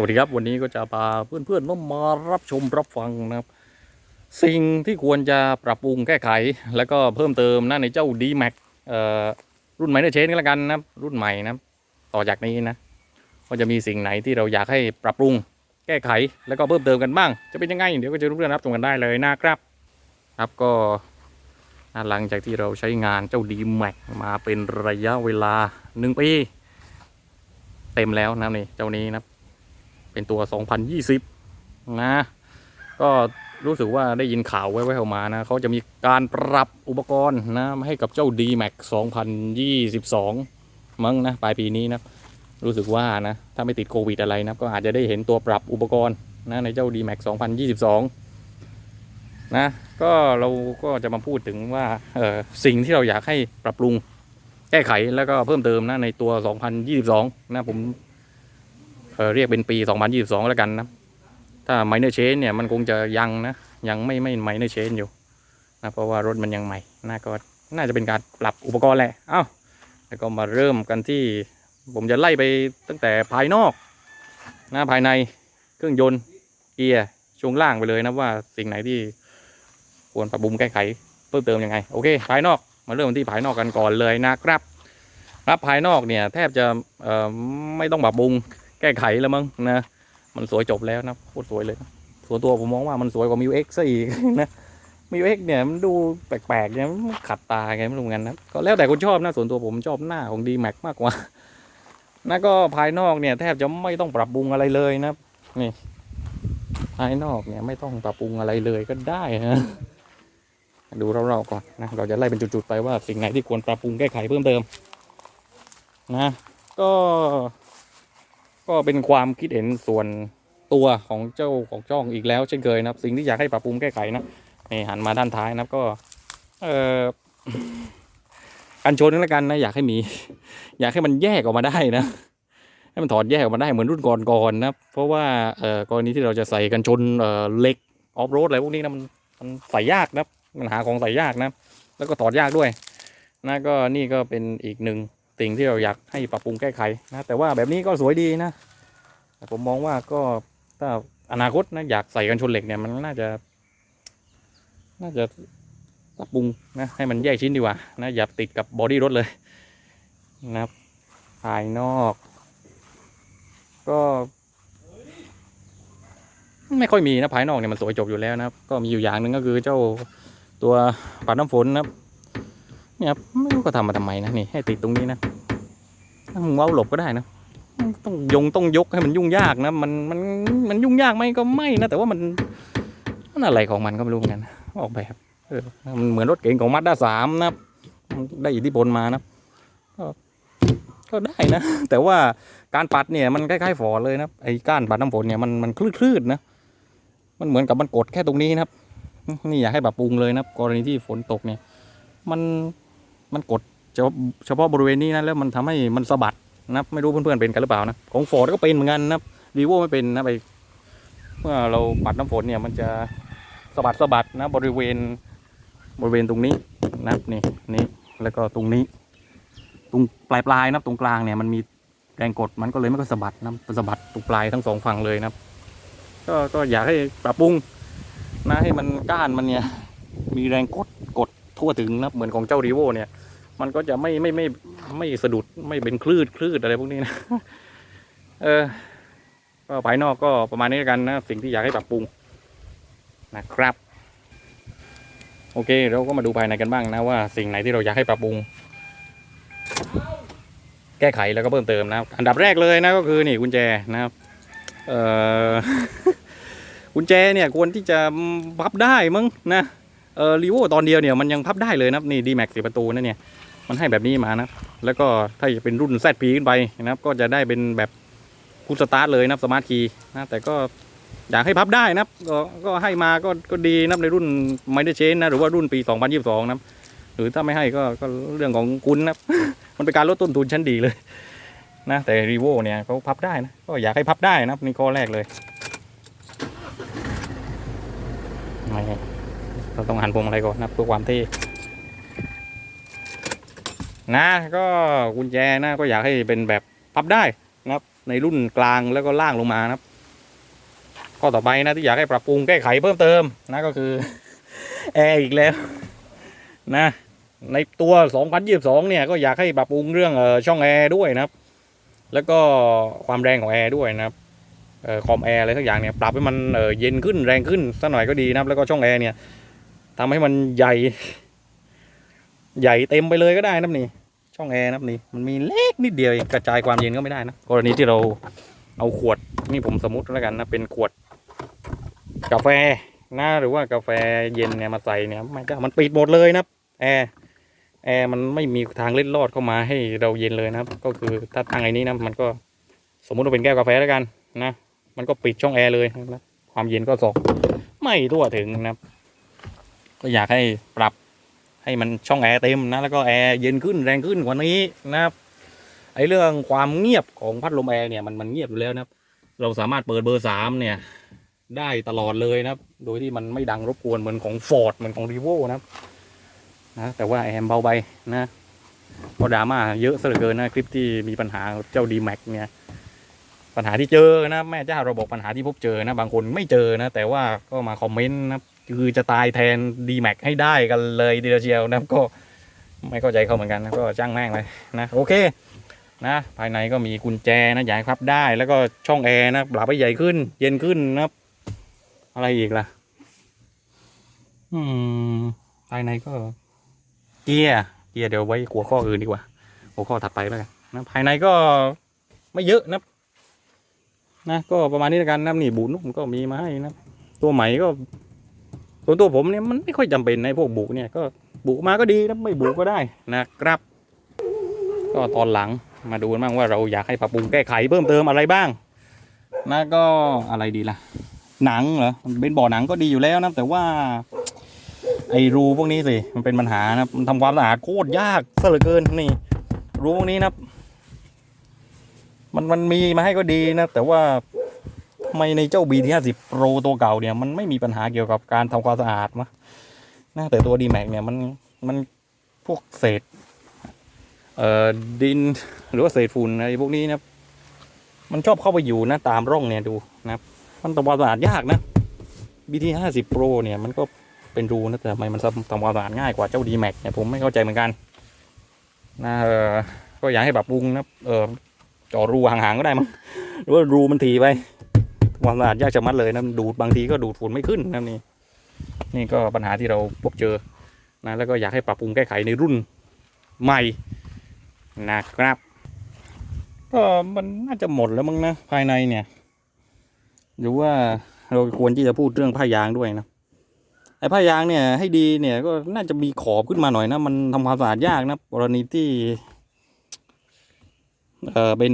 วัสดีครับวันนี้ก็จะพาเพื่อนๆต้องมารับชมรับฟังนะครับ สิ่งที่ควรจะปรับปรุงแก้ไข แล้วก็เพิ่มเติมนะในเจ้า d m a x เอ่อรุ่นใหม่เนอเชนก็แล้วกันนะรุ่นใหม่นะต่อจากนี้นะว่าจะมีสิ่งไหนที่เราอยากให้ปรับปรุงแก้ไข แล้วก็เพิ่มเติมกันบ้าง จะเป็นยังไงเดี๋ยวก็จะรู้เรื่องรับชมกันได้เลยนะครับ ครับก็หลังจากที่เราใช้งานเจ้า d m a x มาเป็นระยะเวลาหนึ่งปีเต็มแล้วนะนี่เจ้านี้นะ เป็นตัว 2020 นะ ก็รู้สึกว่าได้ยินข่าวแว่วๆออกมานะเขาจะมีการปรับอุปกรณ์นะให้กับเจ้า D-Max 2022 มั้งนะปลายปีนี้นะ รู้สึกว่านะ ถ้าไม่ติดโควิดอะไรนะ ก็อาจจะได้เห็นตัวปรับอุปกรณ์นะในเจ้า D-Max 2022 นะ ก็เราก็จะมาพูดถึงว่าเออสิ่งที่เราอยากให้ปรับปรุงแก้ไขแล้วก็เพิ่มเติมนะในตัว 2022 นะผม เรียกเป็นปี 2022 แล้วกันนะ ถ้า minor change เนี่ยมันคงจะยังนะ ยังไม่ไม่ minor change อยู่นะเพราะว่ารถมันยังใหม่น่าก็น่าจะเป็นการปรับอุปกรณ์แหละเอ้าแล้วก็มาเริ่มกันที่ผมจะไล่ไปตั้งแต่ภายนอกนะภายในเครื่องยนต์เกียร์ช่วงล่างไปเลยนะว่าสิ่งไหนที่ควรปรับปรุงแก้ไขเพิ่มเติมยังไงโอเค ภายนอกมาเริ่มที่ภายนอกกันก่อนเลยนะครับครับภายนอกเนี่ยแทบจะไม่ต้องปรับปรุง แก้ไขแล้วมั้งนะ มันสวยจบแล้วนะโคตรสวยเลยนะส่วนตัวผมมองว่ามันสวยกว่ามิวเอ็กซะอีกนะมิวเอ็กเนี่ยมันดูแปลกๆเนี่ยมันขัดตาไงไม่รู้เหมือนกันนะก็แล้วแต่คนชอบนะส่วนตัวผมชอบหน้าของดีแม็กมากกว่านะก็ภายนอกเนี่ยแทบจะไม่ต้องปรับปรุงอะไรเลยนะนี่ภายนอกเนี่ยไม่ต้องปรับปรุงอะไรเลยก็ได้นะดูเราๆก่อนนะเราจะไล่เป็นจุดๆไปว่าสิ่งไหนที่ควรปรับปรุงแก้ไขเพิ่มเติมนะ ก็ ก็เป็นความคิดเห็นส่วนตัวของเจ้าของจ้องอีกแล้วเช่นเคยนะครับ สิ่งที่อยากให้ปรับปรุงแก้ไขนะนี่หันมาด้านท้ายนะครับก็ เออกันชนนั่นละกันนะอยากให้มี อยากให้มันแยกออกมาได้นะให้มันถอดแยกออกมาได้เหมือนรุ่นก่อนๆนะครับเพราะว่าเอ่อกรณีที่เราจะใส่กันชนเอ่อเหล็กออฟโรดอะไรพวกนี้นะมันมันใส่ยากนะมันหาของใส่ยากนะ แล้วก็ถอดยากด้วยนะก็นี่ก็เป็นอีกหนึ่ง สิ่งที่เราอยากให้ปรับปรุงแก้ไขนะแต่ว่าแบบนี้ก็สวยดีนะแต่ผมมองว่าก็ถ้าอนาคตนะอยากใส่กันชนเหล็กเนี่ยมันน่าจะ น่าจะปรับปรุงนะให้มันแยกชิ้นดีกว่านะอย่าติดกับบอดี้รถเลยนะครับภายนอก ก็ ไม่ค่อยมีนะภายนอกเนี่ยมันสวยจบอยู่แล้วนะครับ ก็มีอยู่อย่างหนึ่งก็คือเจ้าตัวปัดน้ำฝนนะครับ เนี่ยครับไม่รู้ก็ทำมาทำไมนะนี่ให้ติดตรงนี้นะถ้ามึงเว้าหลบก็ได้นะต้องยงต้องยกให้มันยุ่งยากนะมันมันมันยุ่งยากไหมก็ไม่นะแต่ว่ามันมันอะไรของมันก็ไม่รู้เหมือนกันออกแบบเออมันเหมือนรถเก๋งของมาด้าสามนะได้อิทธิพลมานะก็ก็ได้นะ แต่ว่าการปัดเนี่ยมันคล้ายๆฝอเลยนะไอ้ก้านปัดน้ำฝนเนี่ยมันมันคลื่นๆนะมันเหมือนกับมันกดแค่ตรงนี้นะครับ นี่อยากให้ปรับปรุงเลยนะกรณีที่ฝนตกเนี่ย มัน มันกดเฉพาะบริเวณนี้นะแล้วมันทำให้มันสะบัดนะครับไม่รู้เพื่อนๆเป็นกันหรือเปล่านะของฟอร์ดก็เป็นเหมือนกันนะครับรีโวไม่เป็นนะไปเมื่อเราปัดน้ำฝนเนี่ยมันจะสะบัดสะบัดนะบริเวณบริเวณตรงนี้นะครับนี่นี่แล้วก็ตรงนี้ ตรงปลายปลายๆนะครับตรงกลางเนี่ยมันมีแรงกดมันก็เลยไม่ก็สะบัดนะสะบัดตรงปลายทั้งสองฝั่งเลยนะครับก็ก็อยากให้ปรับปรุงนะให้มันก้านมันเนี่ยมีแรงกดกดทั่วถึงนะเหมือนของเจ้ารีโวเนี่ย มันก็จะไม่ไม่ไม่ไม่สะดุดไม่เป็นคลื่นคลื่นอะไรพวกนี้นะ เออ ก็ภายนอกก็ประมาณนี้กันนะ สิ่งที่อยากให้ปรับปรุงนะครับ โอเค เราก็มาดูภายในกันบ้างนะว่าสิ่งไหนที่เราอยากให้ปรับปรุง แก้ไขแล้วก็เพิ่มเติมนะอันดับแรกเลยนะก็คือนี่กุญแจนะครับเออกุญแจเนี่ยควรที่จะพับได้มั้งนะเออรีโวตอนเดียวเนี่ยมันยังพับได้เลยนะนี่ดีแม็กสี่ประตูนะเนี่ย มันให้แบบนี้มานะ แล้วก็ถ้าจะเป็นรุ่น ZP ขึ้นไปนะครับ ก็จะได้เป็นแบบพุทสตาร์ทเลยนะสมาร์ทคีย์นะแต่ก็อยากให้พับได้นับก็ก็ให้มาก็ก็ดีนะในรุ่นไมเดเชนนะหรือว่ารุ่นปี 2022นะครับหรือถ้าไม่ให้ก็ก็เรื่องของคุณนะมันเป็นการลดต้นทุนชั้นดีเลยนะแต่รีโวเนี่ยเขาพับได้นะก็อยากให้พับได้นับนี่ข้อแรกเลยไม่เราต้องหันพวงมาลัยก่อนนะเพื่อความเท่ นะ ก็กุญแจนะก็อยากให้เป็นแบบพับได้นะครับ ในรุ่นกลางแล้วก็ล่างลงมานะครับข้อต่อไปนะที่อยากให้ปรับปรุงแก้ไขเพิ่มเติมนะก็คือแอร์อีกแล้วนะในตัว 2022 เนี่ยก็อยากให้ปรับปรุงเรื่องช่องแอร์ด้วยนะครับ แล้วก็ความแรงของแอร์ด้วยนะครับเอ่อคอมแอร์อะไรสักอย่างเนี่ยปรับให้มันเย็นขึ้นแรงขึ้นสักหน่อยก็ดีนะครับ แล้วก็ช่องแอร์เนี่ยทำให้มันใหญ่ ใหญ่เต็มไปเลยก็ได้นะนี่ ช่องแอร์นะครับนี่มันมีเล็กนิดเดียวเองกระจายความเย็นก็ไม่ได้นะกรณีที่เราเอาขวดนี่ผมสมมติแล้วกันนะเป็นขวด กาแฟนะหรือว่ากาแฟเย็นเนี่ยมาใส่เนี่ยม่ได้มันปิดหมดเลยนะแอร์แอร์มันไม่มีทางเล็ดลอดเข้ามาให้เราเย็นเลยนะครับ ก็คือถ้าทางไอ้นี้นะมันก็สมมุติว่าเป็นแก้วกาแฟแล้วกันนะมันก็ปิดช่องแอร์เลยนะความเย็นก็ส่งไม่ทั่วถึงนะครับ ก็อยากให้ปรับ ให้มันช่องแอร์เต็มนะแล้วก็แอร์เย็นขึ้นแรงขึ้นกว่านี้นะครับไอ้เรื่องความเงียบของพัดลมแอร์เนี่ยมันมันเงียบอยู่แล้วนะครับ เราสามารถเปิดเบอร์สามเนี่ย ได้ตลอดเลยนะครับ โดยที่มันไม่ดังรบกวนเหมือนของฟอร์ดเหมือนของรีโวนะครับนะแต่ว่าแอมเบาไปนะก็ดราม่าเยอะเหลือเกินนะคลิปที่มีปัญหาเจ้าดีแม็กเนี่ยปัญหาที่เจอนะแม่เจ้าเราบอกปัญหาที่พบเจอนะบางคนไม่เจอนะ แต่ว่าก็มาคอมเมนต์นะ คือจะตายแทนดีแม็กให้ได้กันเลยดีเชียวนะก็ไม่เข้าใจเขาเหมือนกันนะก็จ้างแม่งเลยนะโอเคนะภายในก็มีกุญแจนะอยากให้พับได้ แล้วก็ช่องแอร์นะปรับให้ใหญ่ขึ้น เย็นขึ้นนะครับอะไรอีกล่ะ อืมภายในก็ เกียร์เกียร์เดี๋ยวไว้หัวข้ออื่นดีกว่าหัวข้อถัดไปแล้วกันนะภายในก็ไม่เยอะนะนะก็ประมาณนี้แล้วกันนะนี่บูนุ่มก็มีมาให้นะตัวใหม่ก็ ส่วนตัวผมเนี่ยมันไม่ค่อยจำเป็นในพวกบุกเนี่ยก็บุกมาก็ดีนะไม่บุกก็ได้นะครับ ก็ตอนหลังมาดูกันบ้างว่าเราอยากให้ปรับปรุงแก้ไขเพิ่มเติมอะไรบ้างนะก็อะไรดีล่ะ หนังเหรอเป็นบ่อหนังก็ดีอยู่แล้วนะแต่ว่าไอ้รูพวกนี้สิมันเป็นปัญหานะมันทำความสะอาดโคตรยากซะเหลือเกินนี่รูพวกนี้นะมันมันมีมาให้ก็ดีนะแต่ว่าำไมในเจ้า BT 50 Pro ตัวเก่าเนี่ย มันไม่มีปัญหาเกี่ยวกับการทำความสะอาดมะนะแต่ตัว D Max เนี่ยมันมันพวกเศษเอ่อดินหรือว่าเศษฝุ่นอะไรพวกนี้นะมันชอบเข้าไปอยู่นะตามร่องเนี่ยดูนะครับมันทำความสะอาดยากนะ BT 50 Pro เนี่ยมันก็เป็นรูนะแต่ทำไมมันทำความสะอาดง่ายกว่าเจ้า D Max เนี่ยผมไม่เข้าใจเหมือนกันนะเออก็อยากให้ปรับปรุงนะเออจอรูห่างๆก็ได้มั้งหรือว่ารูมันถีไป ความสะอาดยากจะมัดเลยนะดูดบางทีก็ดูดฝุ่นไม่ขึ้นนะนี่นี่ก็ปัญหาที่เราพบเจอนะแล้วก็อยากให้ปรับปรุงแก้ไขในรุ่นใหม่นะครับ ก็มันน่าจะหมดแล้วมั้งนะภายในเนี่ยหรือว่าเราควรที่จะพูดเรื่องผ้ายางด้วยนะไอ้ผ้ายางเนี่ยให้ดีเนี่ยก็น่าจะมีขอบขึ้นมาหน่อยนะ มันทำความสะอาดยากนะกรณีที่ เออเป็น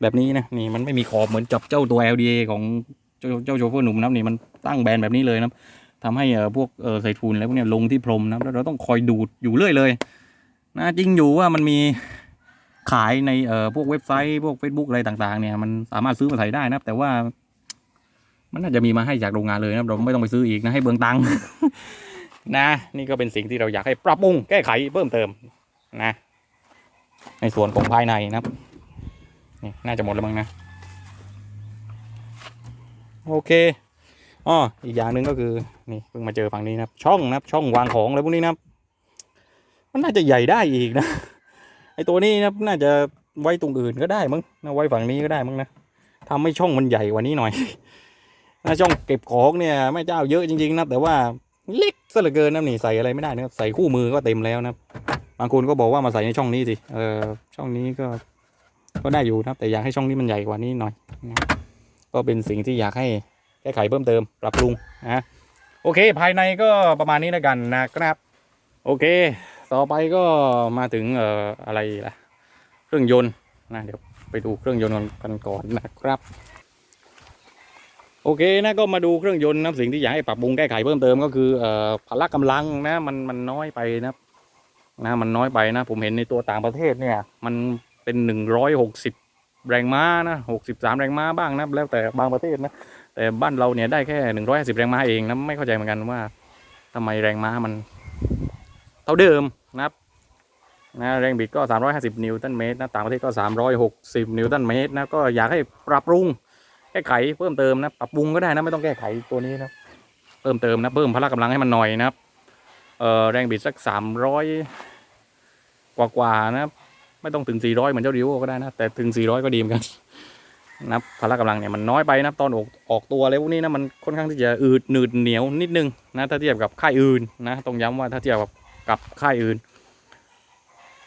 แบบนี้นะนี่มันไม่มีขอบเหมือนจับเจ้าตัว LDA ของเจ้าเจ้าโชเฟอร์หนุ่มนะนี่มันตั้งแบนแบบนี้เลยนะทำให้พวกใส่ทุนอะไรพวกเนี้ยลงที่พรมนะแล้วเราต้องคอยดูดอยู่เรื่อยเลยนะจริงอยู่ว่ามันมีขายในเอ่อพวกเว็บไซต์พวก Facebook อะไรต่างๆ เนี่ยมันสามารถซื้อมาใส่ได้นะแต่ว่า มันน่าจะมีมาให้จากโรงงานเลยนะเราไม่ต้องไปซื้ออีกนะให้เบืองตังนะ นี่ก็เป็นสิ่งที่เราอยากให้ปรับปรุงแก้ไขเพิ่มเติมนะ ในส่วนของภายในนะครับ นี่น่าจะหมดแล้วมั้งนะ โอเคอ๋ออีกอย่างหนึ่งก็คือนี่เพิ่งมาเจอฝั่งนี้นะครับ ช่องนะครับช่องวางของอะไรพวกนี้นะครับ มันน่าจะใหญ่ได้อีกนะไอตัวนี้นะน่าจะไว้ตรงอื่นก็ได้มั้งนะไว้ฝั่งนี้ก็ได้มั้งนะทำให้ช่องมันใหญ่กว่านี้หน่อยนะช่องเก็บของเนี่ยแม่เจ้าเยอะจริงๆนะแต่ว่าเล็กซะเหลือเกินนะนี่ใส่อะไรไม่ได้นะครับใส่คู่มือก็เต็มแล้วนะครับบางคนก็บอกว่ามาใส่ในช่องนี้สิเออช่องนี้ก็ ก็ได้อยู่นะครับแต่อยากให้ช่องนี้มันใหญ่กว่านี้หน่อยนะก็เป็นสิ่งที่อยากให้แก้ไขเพิ่มเติมปรับปรุงนะโอเค ภายในก็ประมาณนี้แล้วกันนะครับ โอเค ต่อไปก็มาถึงเอ่ออะไรล่ะเครื่องยนต์นะเดี๋ยวไปดูเครื่องยนต์กันก่อนนะครับ โอเคนะก็มาดูเครื่องยนต์นะสิ่งที่อยากให้ปรับปรุงแก้ไขเพิ่มเติมก็คือเอ่อพละกำลังนะมันมันน้อยไปนะนะมันน้อยไปนะ ผมเห็นในตัวต่างประเทศเนี่ย มัน เป็นหนึ่งร้อยหกสิบแรงม้านะหกสิบสามแรงม้าบ้างนะแล้วแต่บางประเทศนะแต่บ้านเราเนี่ยได้แค่หนึ่งร้อยสิบแรงม้าเองนะไม่เข้าใจเหมือนกันว่าทำไมแรงม้ามัน เท่าเดิมนะครับนะแรงบิดก็ 350 นิวตันเมตรนะต่างประเทศก็ 360 นิวตันเมตรนะก็อยากให้ปรับปรุงแก้ไขเพิ่มเติมนะปรับปรุงก็ได้นะไม่ต้องแก้ไขตัวนี้นะเพิ่มเติมนะเพิ่มพละกำลังให้มันหน่อยนะครับเอ่อแรงบิดสักสามร้อยกว่านะครับ ไม่ต้องถึงสี่ร้อยเหมือนเจ้าดิวก็ได้นะ แต่ถึงสี่ร้อยก็ดีเหมือนกันนะครับพละกำลังเนี่ยมันน้อยไปนะตอนออกออกตัวอะไรพวกนี้นะมันค่อนข้างที่จะอืดหนืดเหนียวนิดนึงนะถ้าเทียบกับค่ายอื่นนะต้องย้ำว่าถ้าเทียบกับกับค่ายอื่น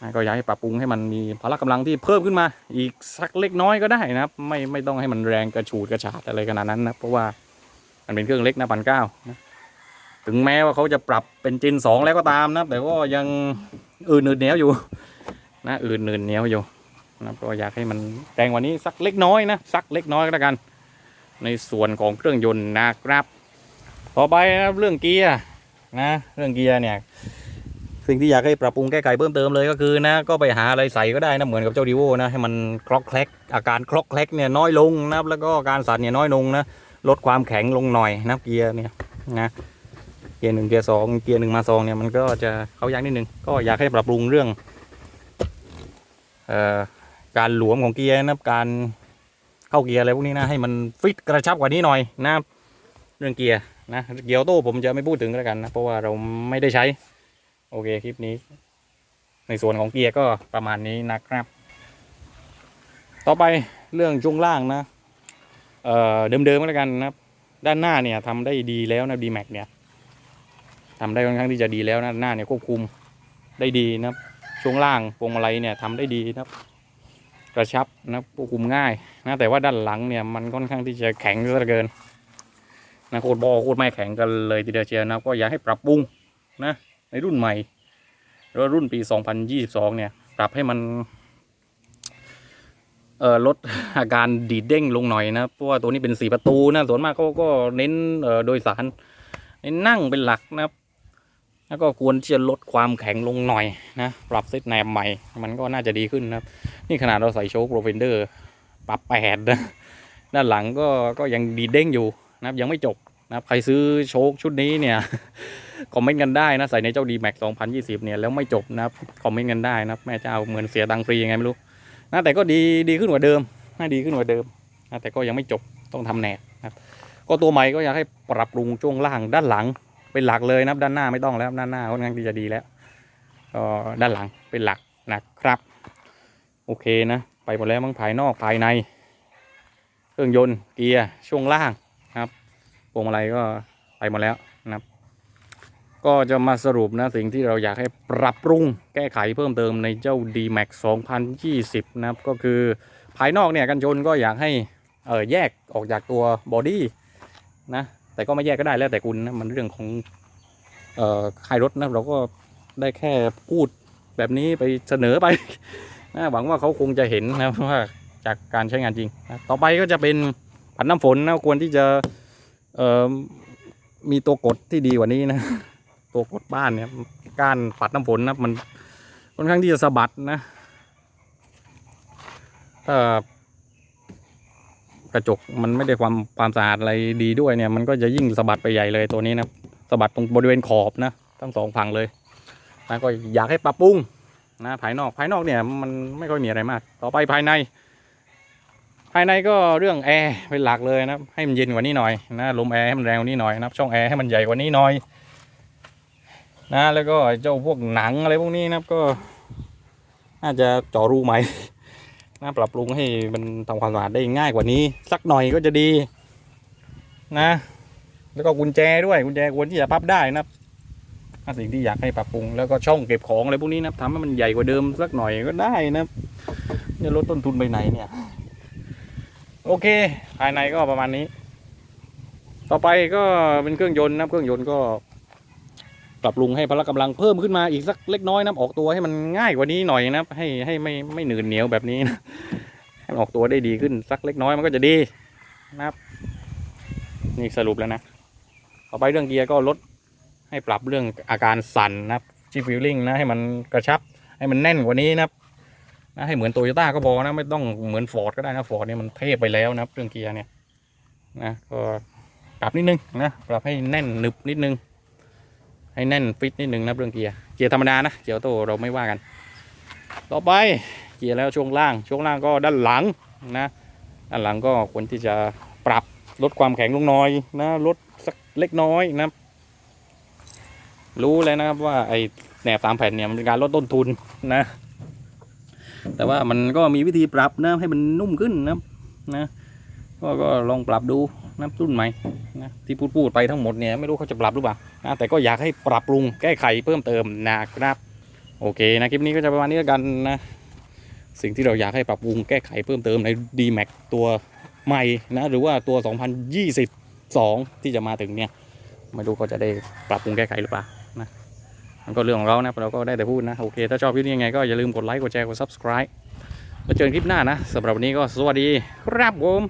นะก็อยากให้ปรับปรุงให้มันมีพละกำลังที่เพิ่มขึ้นมา อีกสักเล็กน้อยก็ได้นะครับไม่ไม่ต้องให้มันแรงกระฉูดกระฉาดอะไรขนาดนั้นนะเพราะว่ามันเป็นเครื่องเล็กนะพันเก้านะถึงแม้ว่าเขาจะปรับเป็นจินสองแล้วก็ตามนะแต่ก็ยังอื่นหนืดเหนียวอยู่ นะอื่นหนืดเหนียวอยู่นะก็อยากให้มันแรงกว่านี้สักเล็กน้อยนะสักเล็กน้อยก็แล้วกัน ในส่วนของเครื่องยนต์นะครับ ต่อไปนะเรื่องเกียร์นะเรื่องเกียร์เนี่ยสิ่งที่อยากให้ปรับปรุงแก้ไขเพิ่มเติมเลยก็คือนะก็ไปหาอะไรใส่ก็ได้นะเหมือนกับเจ้าดีโวนะให้มันคล็อกแคลกอาการคล็อกแคลกเนี่ยน้อยลงนะแล้วก็การสั่นเนี่ยน้อยลงนะลดความแข็งลงหน่อยนะเกียร์เนี่ยนะเกียร์หนึ่งเกียร์สองเกียร์หนึ่งมาสองเนี่ยมันก็จะเขายากนิดนึงก็อยากให้ปรับปรุงเรื่อง การหลวมของเกียร์นะครับการเข้าเกียร์อะไรพวกนี้นะให้มันฟิตกระชับกว่านี้หน่อยนะครับเรื่องเกียร์นะเกียร์โต้ผมจะไม่พูดถึงแล้วกันนะเพราะว่าเราไม่ได้ใช้ โอเคคลิปนี้ ในส่วนของเกียร์ก็ประมาณนี้นะครับ ต่อไปเรื่องช่วงล่างนะเเดิมๆแล้วกันนะครับ ด้านหน้าเนี่ยทำได้ดีแล้วนะ D Max เนี่ยทำได้ค่อนข้างที่จะดีแล้วนะหน้าเนี่ยควบคุมได้ดีนะครับ ช่วงล่างพวงมาลัยเนี่ยทำได้ดีนะครับ กระชับนะควบคุมง่ายนะแต่ว่าด้านหลังเนี่ยมันค่อนข้างที่จะแข็งซะเหลือเกินนะโคตรบอโคตรไม่แข็งกันเลยทีเดียวเชียวนะก็อยากให้ปรับปรุงนะในรุ่นใหม่หรือรุ่นปี 2022 เนี่ย ปรับให้มันเอ่อลดอาการดีดเด้งลงหน่อยนะเพราะว่าตัวนี้เป็นสี่ประตูนะส่วนมากเขาก็เน้นเอ่อโดยสารเน้นนั่งเป็นหลักนะครับ แล้วก็ควรที่จะลดความแข็งลงหน่อยนะปรับเซตแนมใหม่ มันก็น่าจะดีขึ้นนะครับ นี่ขนาดเราใส่โชว์โปรเฟนเดอร์ ปรับแปดนะด้านหลังก็ก็ยังดีเด้งอยู่นะครับยังไม่จบนะครับใครซื้อโชคชุดนี้เนี่ยคอมเมนต์กันได้นะใส่ในเจ้า d m a x 2020 เนี่ยแล้วไม่จบนะครับคอมเมนต์กันได้นะแม่เจ้าเหมือนเสียตังค์ฟรียังไงไม่รู้นะแต่ก็ดีดีขึ้นกว่าเดิมน่าดีขึ้นกว่าเดิมนะแต่ก็ยังไม่จบต้องทำแหนกนะครับก็ตัวใหม่ก็อยากให้ปรับปรุงช่วงล่างด้านหลัง เป็นหลักเลยนะครับด้านหน้าไม่ต้องแล้วด้านหน้าค่อนข้างที่จะดีแล้วก็ด้านหลังเป็นหลักนะครับ โอเคนะ ไปหมดแล้วมั้งภายนอกภายใน เครื่องยนต์เกียร์ช่วงล่างนะครับพวงมาลัยก็ไปหมดแล้วนะครับ ก็จะมาสรุปนะสิ่งที่เราอยากให้ปรับปรุงแก้ไขเพิ่มเติมในเจ้า D-Max 2020 นะครับ ก็คือภายนอกเนี่ยกันชนก็อยากให้เออแยกออกจากตัวบอดี้นะ แต่ก็ไม่แยกก็ได้แล้วแต่คุณนะมันเรื่องของเอ่อค่ายรถนะเราก็ได้แค่พูดแบบนี้ไปเสนอไปนะหวังว่าเขาคงจะเห็นนะว่าจากการใช้งานจริงนะต่อไปก็จะเป็นผันน้ำฝนนะควรที่จะเอ่อมีตัวกดที่ดีกว่านี้นะตัวกดบ้านเนี่ยกานปัดน้ำฝนนะมันค่อนข้างที่จะสะบัดนะถ้า ระจกมันไม่ได้ความความสะอาดอะไรดีด้วยเนี่ย มันก็จะยิ่งสะบัดไปใหญ่เลยตัวนี้นะสะบัดตรงบริเวณขอบนะทั้งสองฝั่งเลยนะก็อยากให้ปรับปรุงนะภายนอกภายนอกเนี่ยมันไม่ค่อยมีอะไรมาก ต่อไปภายใน ภายในก็เรื่องแอร์เป็นหลักเลยนะให้มันเย็นกว่านี้หน่อยนะลมแอร์ให้มันแรงกว่านี้หน่อยนะช่องแอร์ให้มันใหญ่กว่านี้หน่อยนะแล้วก็เจ้าพวกหนังอะไรพวกนี้นะก็น่าจะจาะรูใหม่ นะปรับปรุงให้มันทำความสะอาดได้ง่ายกว่านี้ สักหน่อยก็จะดีนะ แล้วก็กุญแจด้วยกุญแจควรที่จะพับได้นะสิ่งที่อยากให้ปรับปรุงแล้วก็ช่องเก็บของอะไรพวกนี้นะทำให้มันใหญ่กว่าเดิมสักหน่อยก็ได้นะจะลดต้นทุนไปไหนเนี่ย โอเค ภายในก็ประมาณนี้ ต่อไปก็เป็นเครื่องยนต์นะเครื่องยนต์ก็ ปรับปรุงให้พละกำลังเพิ่มขึ้นมาอีกสักเล็กน้อยนะออกตัวให้มันง่ายกว่านี้หน่อยนะให้ให้ไม่ไม่หนืดเหนียวแบบนี้นะให้มันออกตัวได้ดีขึ้นสักเล็กน้อยมันก็จะดีนะครับ นี่สรุปแล้วนะต่อไปเรื่องเกียร์ก็ลดให้ปรับเรื่องอาการสั่นนะครับชิฟิลลิ่งนะให้มันกระชับ ให้มันแน่นกว่านี้นะครับนะให้เหมือนโตโยต้าก็พอนะไม่ต้องเหมือนฟอร์ดก็ได้นะฟอร์ดเนี่ยมันเทพไปแล้วนะครับเรื่องเกียร์เนี่ยนะก็ปรับนิดนึงนะปรับให้แน่นหนึบนิดนึง ให้แน่นฟิตนิดนึงนะเรื่องเกียร์เกียร์ธรรมดานะเกียร์โตเราไม่ว่ากัน ต่อไปเกียร์แล้วช่วงล่าง ช่วงล่างก็ด้านหลังนะด้านหลังก็ควรที่จะปรับลดความแข็งลงน้อยนะลดสักเล็กน้อยนะครับรู้เลยนะครับว่าไอ้แหนบตามแผ่นเนี่ยมันเป็นการลดต้นทุนนะ แต่ว่ามันก็มีวิธีปรับนะให้มันนุ่มขึ้นนะนะก็ก็ลองปรับดู นะรุ่นใหม่นะที่พูดพูดไปทั้งหมดเนี่ยไม่รู้เขาจะปรับหรือเปล่านะแต่ก็อยากให้ปรับปรุงแก้ไขเพิ่มเติมนะครับโอเคนะคลิปนี้ก็จะประมาณนี้แล้วกันนะสิ่งที่เราอยากให้ปรับปรุงแก้ไขเพิ่มเติมใน d m a x ตัวใหม่นะหรือว่าตัว 2022 ที่จะมาถึงเนี่ยไม่รู้เขาจะได้ปรับปรุงแก้ไขหรือเปล่านะมันก็เรื่องของเรานะเราก็ได้แต่พูดนะโอเคถ้าชอบคลิปนี้ยังไงก็อย่าลืมกดไลค์กดแชร์กด subscribe แล้วเจอกันคลิปหน้านะสำหรับวันนี้ก็สวัสดีครับผม